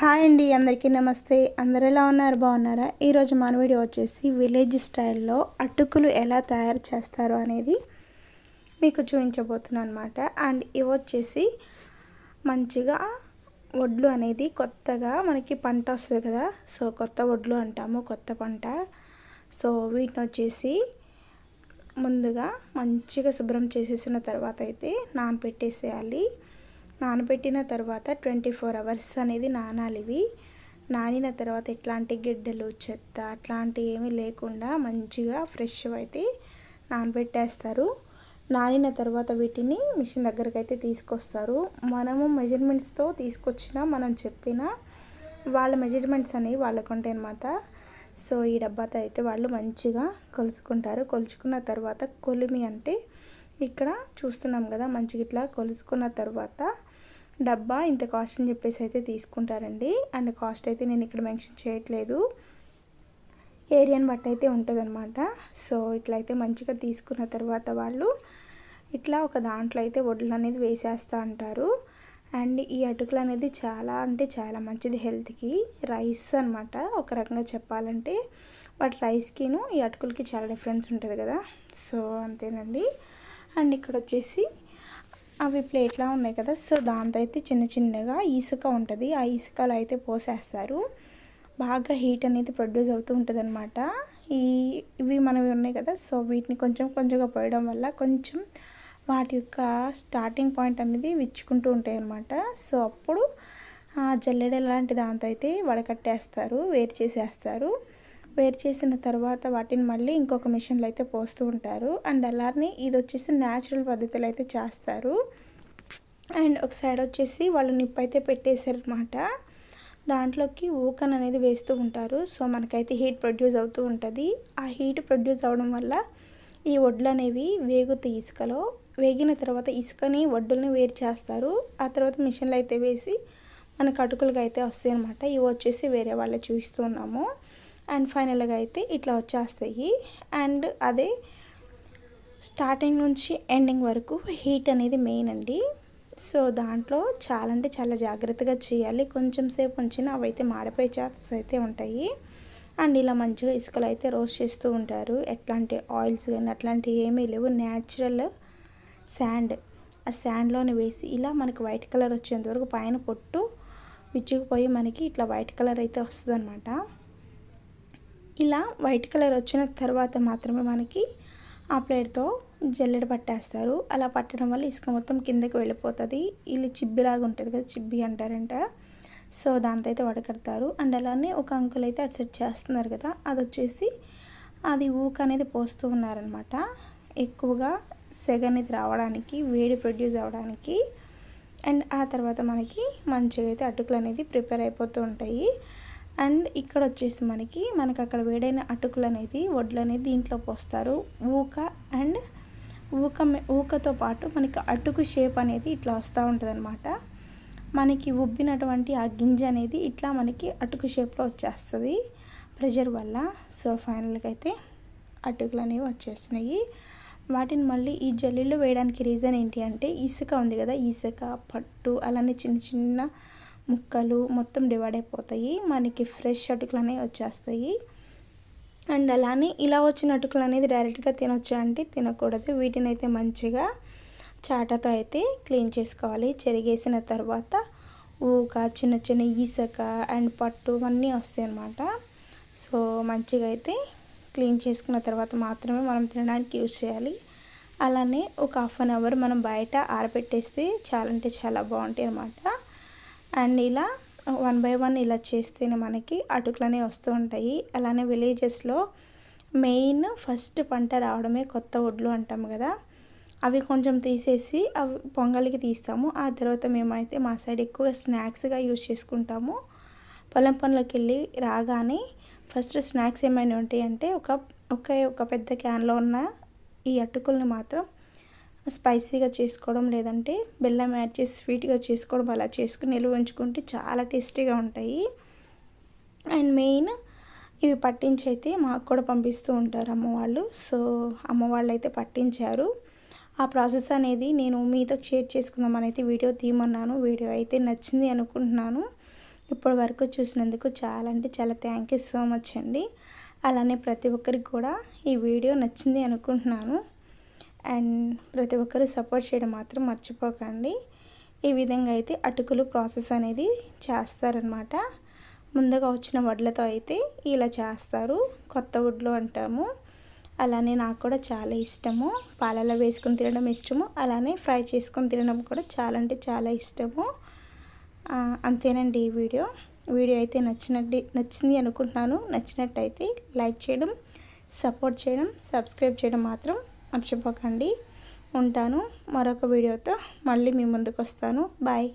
Hi అండి అందరికీ నమస్తే. అందరు ఎలా ఉన్నారు? బాగున్నారా? ఈరోజు మన వీడియో వచ్చేసి విలేజ్ స్టైల్లో అటుకులు ఎలా తయారు చేస్తారు అనేది మీకు చూపించబోతున్నాను అనమాట అండ్ ఇవి వచ్చేసి మంచిగా వడ్లు అనేది కొత్తగా మనకి పంట వస్తుంది కదా. సో కొత్త వడ్లు అంటాము కొత్త పంట. సో వీటిని వచ్చేసి ముందుగా మంచిగా శుభ్రం చేసేసిన తర్వాత అయితే నానపెట్టేసేయాలి. నానబెట్టిన తర్వాత ట్వంటీ ఫోర్ అవర్స్ అనేది నానాలి ఇవి. నానిన తర్వాత ఎట్లాంటి గిడ్డలు చెత్త అట్లాంటివి ఏమీ లేకుండా మంచిగా ఫ్రెష్ అయితే నానబెట్టేస్తారు. నానిన తర్వాత వీటిని మిషన్ దగ్గరికి అయితే తీసుకొస్తారు. మనము మెజర్మెంట్స్తో తీసుకొచ్చిన మనం చెప్పిన వాళ్ళ మెజర్మెంట్స్ అనేవి వాళ్ళకు ఉంటాయి అన్నమాట. సో ఈ డబ్బాతో అయితే వాళ్ళు మంచిగా కొలుచుకుంటారు. కొలుచుకున్న తర్వాత కొలిమి అంటే ఇక్కడ చూస్తున్నాం కదా మంచిగా ఇట్లా కొలుసుకున్న తర్వాత డబ్బా ఇంత కాస్ట్ అని చెప్పేసి అయితే తీసుకుంటారండి. అండ్ కాస్ట్ అయితే నేను ఇక్కడ మెన్షన్ చేయట్లేదు. ఏరియాని బట్టి అయితే ఉంటుందన్నమాట. సో ఇట్లా అయితే మంచిగా తీసుకున్న తర్వాత వాళ్ళు ఇట్లా ఒక దాంట్లో అయితే వడ్లు అనేది వేసేస్తూ ఉంటారు అండ్ ఈ అటుకులు అనేది చాలా అంటే చాలా మంచిది హెల్త్కి రైస్ అనమాట ఒక రకంగా చెప్పాలంటే. వాటి రైస్కిను ఈ అటుకులకి చాలా డిఫరెన్స్ ఉంటుంది కదా. సో అంతేనండి. అండ్ ఇక్కడ వచ్చేసి అవి ప్లేట్లా ఉన్నాయి కదా. సో దాంతో అయితే చిన్న చిన్నగా ఇసుక ఉంటుంది. ఆ ఇసుకలో అయితే పోసేస్తారు. బాగా హీట్ అనేది ప్రొడ్యూస్ అవుతూ ఉంటుంది అనమాట ఈ ఇవి మనవి ఉన్నాయి కదా. సో వీటిని కొంచెం కొంచెంగా పోయడం వల్ల కొంచెం వాటి యొక్క స్టార్టింగ్ పాయింట్ అనేది విచ్చుకుంటూ ఉంటాయి అనమాట సో అప్పుడు జల్లెడ లాంటి దాంతో అయితే వడకట్టేస్తారు వేరు చేసేస్తారు. వేరు చేసిన తర్వాత వాటిని మళ్ళీ ఇంకొక మిషన్లో అయితే పోస్తూ ఉంటారు. అండ్ అలానే ఇది వచ్చేసి న్యాచురల్ పద్ధతిలో అయితే చేస్తారు. అండ్ ఒక సైడ్ వచ్చేసి వాళ్ళు నిప్పు అయితే పెట్టేశారనమాట దాంట్లోకి ఊకన్ అనేది వేస్తూ ఉంటారు. సో మనకైతే హీట్ ప్రొడ్యూస్ అవుతూ ఉంటుంది. ఆ హీట్ ప్రొడ్యూస్ అవడం వల్ల ఈ వడ్లు అనేవి వేగుతాయి ఇసుకలో వేగిన తర్వాత ఇసుకని వడ్డుల్ని వేరు చేస్తారు. ఆ తర్వాత మిషన్లు అయితే వేసి మనకు అటుకులుగా అయితే వస్తాయి అనమాట ఇవి వచ్చేసి వేరే వాళ్ళు చూస్తూ ఉన్నాము. అండ్ ఫైనల్గా అయితే ఇట్లా వచ్చేస్తాయి. అండ్ అదే స్టార్టింగ్ నుంచి ఎండింగ్ వరకు హీట్ అనేది మెయిన్ అండి. సో దాంట్లో చాలా అంటే చాలా జాగ్రత్తగా చేయాలి. కొంచెం సేపు ఉంచిన అవైతే మాడిపోయే ఛాన్సెస్ అయితే ఉంటాయి. అండ్ ఇలా మంచిగా ఇసుకలు అయితే రోస్ట్ చేస్తూ ఉంటారు. ఎట్లాంటి ఆయిల్స్ కానీ అట్లాంటివి ఏమీ లేవు. Natural sand. ఆ శాండ్లోనే వేసి ఇలా మనకి వైట్ కలర్ వచ్చేంత వరకు పైన పొట్టు విచ్చుకుపోయి మనకి ఇట్లా వైట్ కలర్ అయితే వస్తుంది అనమాట ఇలా వైట్ కలర్ వచ్చిన తర్వాత మాత్రమే మనకి ఆ ప్లేట్తో జల్లెడ పట్టేస్తారు. అలా పట్టడం వల్ల ఇసుక మొత్తం కిందకి వెళ్ళిపోతుంది. ఇది చిబ్బిలాగా ఉంటుంది కదా చిబ్బి అంటారంట. సో దాంతో అయితే వడకడతారు. అండ్ అలానే ఒక అంకుల్ అయితే అటు సెట్ చేస్తున్నారు కదా అది వచ్చేసి అది ఊక అనేది పోస్తూ ఉన్నారనమాట. ఎక్కువగా సెగ అనేది రావడానికి వేడి ప్రొడ్యూస్ అవ్వడానికి. అండ్ ఆ తర్వాత మనకి మంచిగా అయితే అటుకులు అనేది ప్రిపేర్ అయిపోతూ ఉంటాయి. అండ్ ఇక్కడ వచ్చేసి మనకి మనకు అక్కడ వేడైన అటుకులు అనేది వడ్లు అనేది దీంట్లో పోస్తారు. ఊక అండ్ ఊక ఊకతో పాటు మనకి అటుకు షేప్ అనేది ఇట్లా వస్తూ ఉంటుంది అనమాట మనకి ఉబ్బినటువంటి ఆ గింజ అనేది ఇట్లా మనకి అటుకు షేప్లో వచ్చేస్తుంది ప్రెషర్ వల్ల. సో ఫైనల్గా అయితే అటుకులు అనేవి వచ్చేస్తున్నాయి. వాటిని మళ్ళీ ఈ జల్లీలో వేయడానికి రీజన్ ఏంటి అంటే ఇసుక ఉంది కదా ఇసుక పట్టు అలానే చిన్న చిన్న ముక్కలు మొత్తం డివైడ్ అయిపోతాయి మనకి ఫ్రెష్ అటుకులు అనేవి వచ్చేస్తాయి. అండ్ అలానే ఇలా వచ్చిన అటుకులు అనేది డైరెక్ట్గా తినొచ్చు అంటే తినకూడదు. వీటిని అయితే మంచిగా చాటతో అయితే క్లీన్ చేసుకోవాలి. చెరిగేసిన తర్వాత ఊక చిన్న చిన్న ఈసక అండ్ పట్టు అన్నీ వస్తాయి అన్నమాట. సో మంచిగా అయితే క్లీన్ చేసుకున్న తర్వాత మాత్రమే మనం తినడానికి యూజ్ చేయాలి. అలానే ఒక హాఫ్ అన్ అవర్ మనం బయట ఆరబెట్టేస్తే చాలా అంటే చాలా బాగుంటాయి అన్నమాట. అండ్ ఇలా వన్ బై వన్ ఇలా చేస్తేనే మనకి అటుకులనే వస్తూ ఉంటాయి. అలానే విలేజెస్లో మెయిన్ ఫస్ట్ పంట రావడమే కొత్త వడ్లు అంటాము కదా. అవి కొంచెం తీసేసి అవి పొంగల్కి తీస్తాము. ఆ తర్వాత మేమైతే మా సైడ్ ఎక్కువ స్నాక్స్గా యూజ్ చేసుకుంటాము. పొలం పనులకు వెళ్ళి రాగానే ఫస్ట్ స్నాక్స్ ఏమైనా ఉంటాయంటే ఒక ఒకే ఒక పెద్ద క్యాన్లో ఉన్న ఈ అటుకుల్ని మాత్రం స్పైసీగా చేసుకోవడం లేదంటే బెల్లం యాడ్ చేసి స్వీట్గా చేసుకోవడం అలా చేసుకుని నిల్వ ఉంచుకుంటే చాలా టేస్టీగా ఉంటాయి. అండ్ మెయిన్ ఇవి పట్టించి అయితే మాకు కూడా పంపిస్తూ ఉంటారు అమ్మవాళ్ళు. సో అమ్మవాళ్ళు అయితే పట్టించారు. ఆ ప్రాసెస్ అనేది నేను మీతో షేర్ చేసుకుందామని అయితే వీడియో తీయమన్నాను. వీడియో అయితే నచ్చింది అనుకుంటున్నాను. ఇప్పటి వరకు చూసినందుకు చాలా అంటే చాలా థ్యాంక్ యూ సో మచ్ అండి. అలానే ప్రతి ఒక్కరికి కూడా ఈ వీడియో నచ్చింది అనుకుంటున్నాను. అండ్ ప్రతి ఒక్కరు సపోర్ట్ చేయడం మాత్రం మర్చిపోకండి. ఈ విధంగా అయితే అటుకులు ప్రాసెస్ అనేది చేస్తారనమాట ముందుగా వచ్చిన వడ్లతో అయితే ఇలా చేస్తారు. కొత్త వడ్లు అంటాము. అలానే నాకు కూడా చాలా ఇష్టము. పాలలో వేసుకొని తినడం ఇష్టము. అలానే ఫ్రై చేసుకొని తినడం కూడా చాలా అంటే చాలా ఇష్టము. అంతేనండి ఈ వీడియో. వీడియో అయితే నచ్చినట్టు నచ్చింది అనుకుంటున్నాను. నచ్చినట్టయితే లైక్ చేయడం సపోర్ట్ చేయడం సబ్స్క్రైబ్ చేయడం మాత్రం మర్చిపోకండి ఉంటాను. మరొక వీడియోతో మళ్ళీ మీ ముందుకు వస్తాను బాయ్.